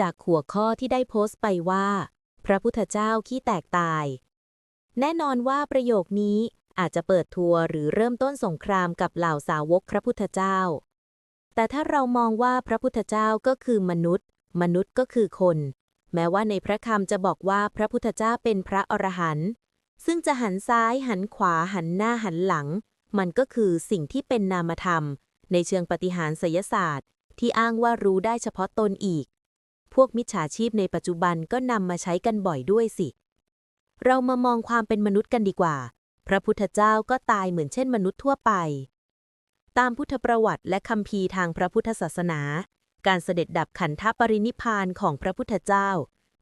จากหัวข้อที่ได้โพสต์ไปว่า พระพุทธเจ้าขี้แตกตาย แน่นอนว่าประโยคนี้อาจจะเปิดทัวร์หรือเริ่มต้นสงครามกับเหล่าสาวกพระพุทธเจ้า แต่ถ้าเรามองว่าพระพุทธเจ้าก็คือมนุษย์ มนุษย์ก็คือคน แม้ว่าในพระคำจะบอกว่าพระพุทธเจ้าเป็นพระอรหันต์ซึ่งจะหันซ้ายหันขวาหันหน้าหันหลัง มันก็คือสิ่งที่เป็นนามธรรม ในเชิงปฏิหารไสยศาสตร์ ที่อ้างว่ารู้ได้เฉพาะตนอีก พวกมิจฉาชีพในปัจจุบันก็นำมาใช้กันบ่อยด้วยสิ เรามามองความเป็นมนุษย์กันดีกว่า พระพุทธเจ้าก็ตายเหมือนเช่นมนุษย์ทั่วไป ตามพุทธประวัติและคัมภีร์ทางพระพุทธศาสนา การเสด็จดับขันธปรินิพานของพระพุทธเจ้า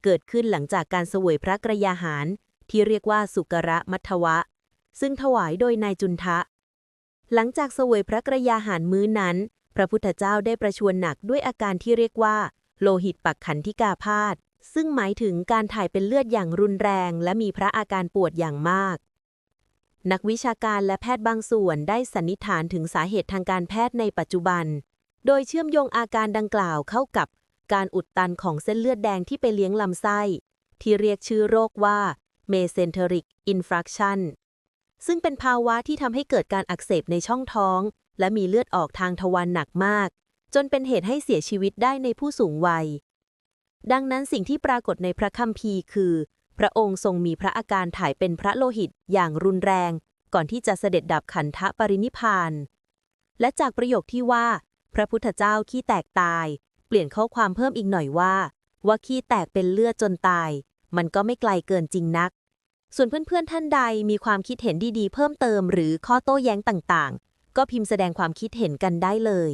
เกิดขึ้นหลังจากการเสวยพระกระยาหาร ที่เรียกว่าสุกระมัทวะ ซึ่งถวายโดยนายจุนทะ หลังจากเสวยพระกระยาหารมื้อนั้นพระพุทธเจ้าได้ประชวรหนักด้วยอาการที่เรียกว่า โลหิตปักขันธิกาพาธซึ่งหมายถึงการถ่ายเป็นเลือดอย่างรุนแรง และมีพระอาการปวดอย่างมาก นักวิชาการและแพทย์บางส่วนได้สันนิษฐานถึงสาเหตุทางการแพทย์ในปัจจุบัน โดยเชื่อมโยงอาการดังกล่าวเข้ากับการอุดตันของเส้นเลือดแดงที่ไปเลี้ยงลำไส้ ที่เรียกชื่อโรคว่า mesenteric infraction ซึ่งเป็นภาวะที่ทำให้เกิดการอักเสบในช่องท้อง และมีเลือดออกทางทวารหนักมาก จนเป็นเหตุให้เสียชีวิตได้ในผู้สูงวัย ดังนั้นสิ่งที่ปรากฏในพระคัมภีร์คือ พระองค์ทรงมีพระอาการถ่ายเป็นพระโลหิตอย่างรุนแรง ก่อนที่จะเสด็จดับขันธปรินิพานและจากประโยคที่ว่า พระพุทธเจ้าขี้แตกตาย เปลี่ยนข้อความเพิ่มอีกหน่อยว่า ว่าขี้แตกเป็นเลือดจนตาย มันก็ไม่ไกลเกินจริงนัก ส่วนเพื่อนๆท่านใดมีความคิดเห็นดีๆ เพิ่มเติมหรือข้อโต้แย้งต่างๆ ก็พิมพ์แสดงความคิดเห็นกันได้เลย